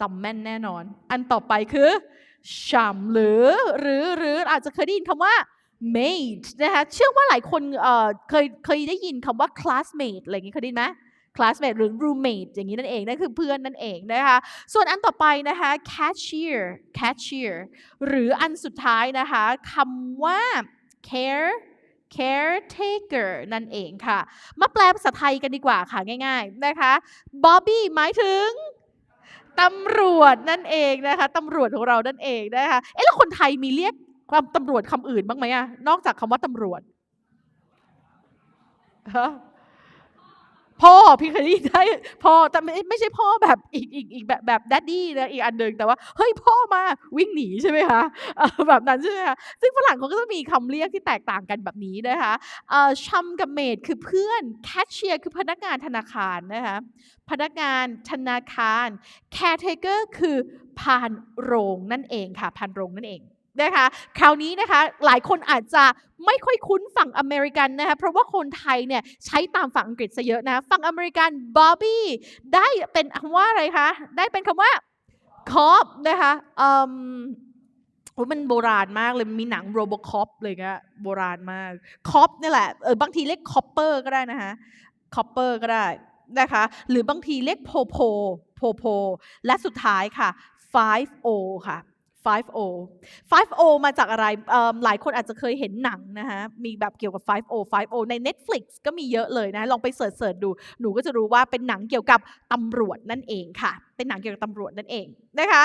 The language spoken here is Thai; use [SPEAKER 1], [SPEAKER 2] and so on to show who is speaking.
[SPEAKER 1] จำแม่นแน่นอน อันต่อไปคือช่ำหรือหรือหรืออาจจะเคยได้ยินคำว่า mate นะคะเชื่อว่าหลายคนเอ่อเคยเคยได้ยินคำว่า classmate อะไรอย่างนี้เคยได้ยินไหม classmate หรือ roommate อย่างนี้นั่นเองนั่นคือเพื่อนนั่นเองนะคะส่วนอันต่อไปนะคะ cashier cashier หรืออันสุดท้ายนะคะคำว่า care caretaker นั่นเองค่ะ มาแปลภาษาไทยกันดีกว่าค่ะง่ายๆนะคะ Bobby หมายถึง ตำรวจนั่นเองนะคะตำรวจของเรานั่นเองนะคะเอ๊ะแล้วคนไทยมีเรียกความตำรวจคำอื่นบ้างไหมอะนอกจากคำว่าตำรวจฮะ พ่อพี่เคยได้ยินได้พ่อแต่ไม่ไม่ใช่พ่อแบบอีกอีกอีกแบบแบบดัดดี้นะอีกอันหนึ่งแต่ว่าเฮ้ยพ่อมาวิ่งหนีใช่ไหมคะแบบนั้นใช่ไหมคะซึ่งฝรั่งเขาก็จะมีคำเรียกที่แตกต่างกันแบบนี้นะคะชัมกับเมดคือเพื่อนแคชเชียร์คือพนักงานธนาคารนะคะพนักงานธนาคารแคร์เทเกอร์คือพานโรงนั่นเองค่ะพานโรงนั่นเอง นะคะคราวนี้นะคะหลายคนอาจจะไม่ค่อยคุ้นฝั่งอเมริกันนะคะเพราะว่าคนไทยเนี่ยใช้ตามฝั่งอังกฤษซะเยอะนะฝั่งอเมริกันบอบบี้ได้เป็นคำว่าอะไรคะได้เป็นคำว่าคอปนะคะอืมโอ้มันโบราณมากเลยมีหนังโรบคอปเลยเงี้ยโบราณมากคอปนี่แหละเออบางทีเรียกคอปเปอร์ก็ได้นะคะคอปเปอร์ก็ได้นะคะหรือบางทีเรียกโพโพโพโพและสุดท้ายค่ะ 5O ค่ะ 5O 5O มาจากอะไร หลายคนอาจจะเคยเห็นหนังนะคะมีแบบเกี่ยวกับ 5O 5O ใน Netflix ก็มีเยอะเลยนะลองไปเสิร์ชดู หนูก็จะรู้ว่าเป็นหนังเกี่ยวกับตำรวจนั่นเองค่ะ เป็นหนังเกี่ยวกับตำรวจนั่นเองนะคะ